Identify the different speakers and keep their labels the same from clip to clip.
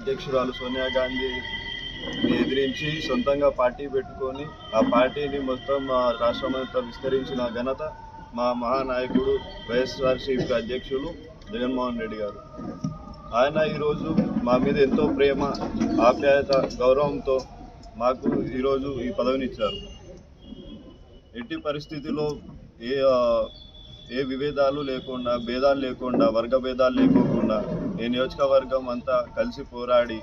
Speaker 1: అధ్యక్షురాలు సోనియా గాంధీ ఎదిరించి సొంతంగా పార్టీ పెట్టుకొని ఆ పార్టీని మొత్తం మా రాష్ట్రమంతా విస్తరించిన ఘనత మా మహానాయకుడు వైఎస్ఆర్సీపీ అధ్యక్షులు జగన్మోహన్ రెడ్డి గారు. ఆయన ఈరోజు మా మీద ఎంతో ప్రేమ ఆప్యాయత గౌరవంతో మాకు ఈరోజు ఈ పదవిని ఇచ్చారు ఎట్టి పరిస్థితిలో ఏ ఏ విభేదాలు లేకుండా భేదాలు లేకుండా వర్గ భేదాలు లేకోకుండా ఈ నియోజకవర్గం అంతా కలిసి పోరాడి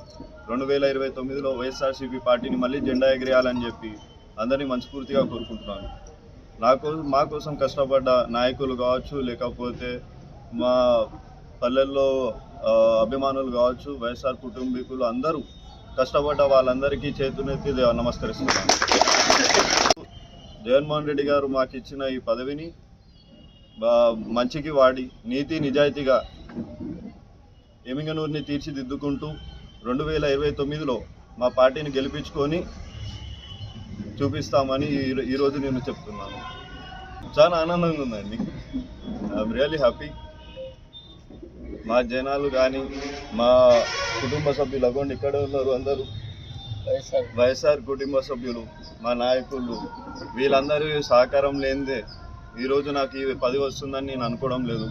Speaker 1: రెండు వేల ఇరవై తొమ్మిదిలో వైఎస్ఆర్సీపీ పార్టీని మళ్ళీ జెండా ఎగిరేయాలని చెప్పి అందరినీ మనస్ఫూర్తిగా కోరుకుంటున్నాను. నాకు మా కోసం కష్టపడ్డ నాయకులు కావచ్చు లేకపోతే మా పల్లెల్లో అభిమానులు కావచ్చు వైఎస్ఆర్ కుటుంబీకులు అందరూ కష్టపడ్డ వాళ్ళందరికీ చేతులెత్తి నమస్కరిస్తున్నాను. జగన్మోహన్ రెడ్డి గారు మాకు ఇచ్చిన ఈ పదవిని మంచికి వాడి నీతి నిజాయితీగా ఎమిగనూరుని తీర్చిదిద్దుకుంటూ రెండు వేల ఇరవై తొమ్మిదిలో మా పార్టీని గెలిపించుకొని చూపిస్తామని ఈ- ఈరోజు నేను చెప్తున్నాను. చాలా ఆనందంగా ఉందండి. ఐఎమ్ రియలీ హ్యాపీ మా జనాలు కానీ మా కుటుంబ సభ్యులు అగోండి ఇక్కడ ఉన్నారు అందరూ. వైఎస్ఆర్ కుటుంబ సభ్యులు మా నాయకులు వీళ్ళందరూ సహకారం లేనిదే ఈరోజు నాకు ఇవి పది వస్తుందని నేను అనుకోవడం లేదు.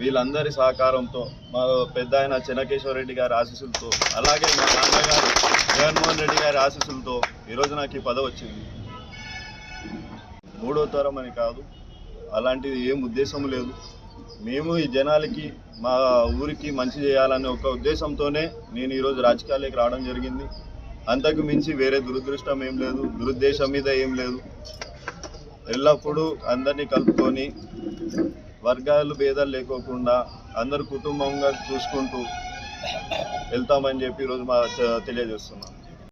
Speaker 1: వీళ్ళందరి సహకారంతో మా పెద్ద ఆయన చెన్నకేశ్వర రెడ్డి గారి ఆశీస్సులతో అలాగే మా నాన్నగారు జగన్మోహన్ రెడ్డి గారి ఆశీస్సులతో ఈరోజు నాకు ఈ పదవి వచ్చింది. మూడో తరం అని కాదు అలాంటిది ఏం ఉద్దేశం లేదు. మేము ఈ జనాలకి మా ఊరికి మంచి చేయాలనే ఒక ఉద్దేశంతోనే నేను ఈరోజు రాజకీయాల్లోకి రావడం జరిగింది. అంతకు మించి వేరే దురదృష్టం ఏం లేదు దురుద్దేశం మీద ఏం లేదు. ఎల్లప్పుడూ అందరినీ కలుపుకొని వర్గాలు భేదాలు లేకోకుండా అందరు కుటుంబంగా చూసుకుంటూ వెళ్తామని చెప్పి ఈరోజు మా తెలియజేస్తున్నాం.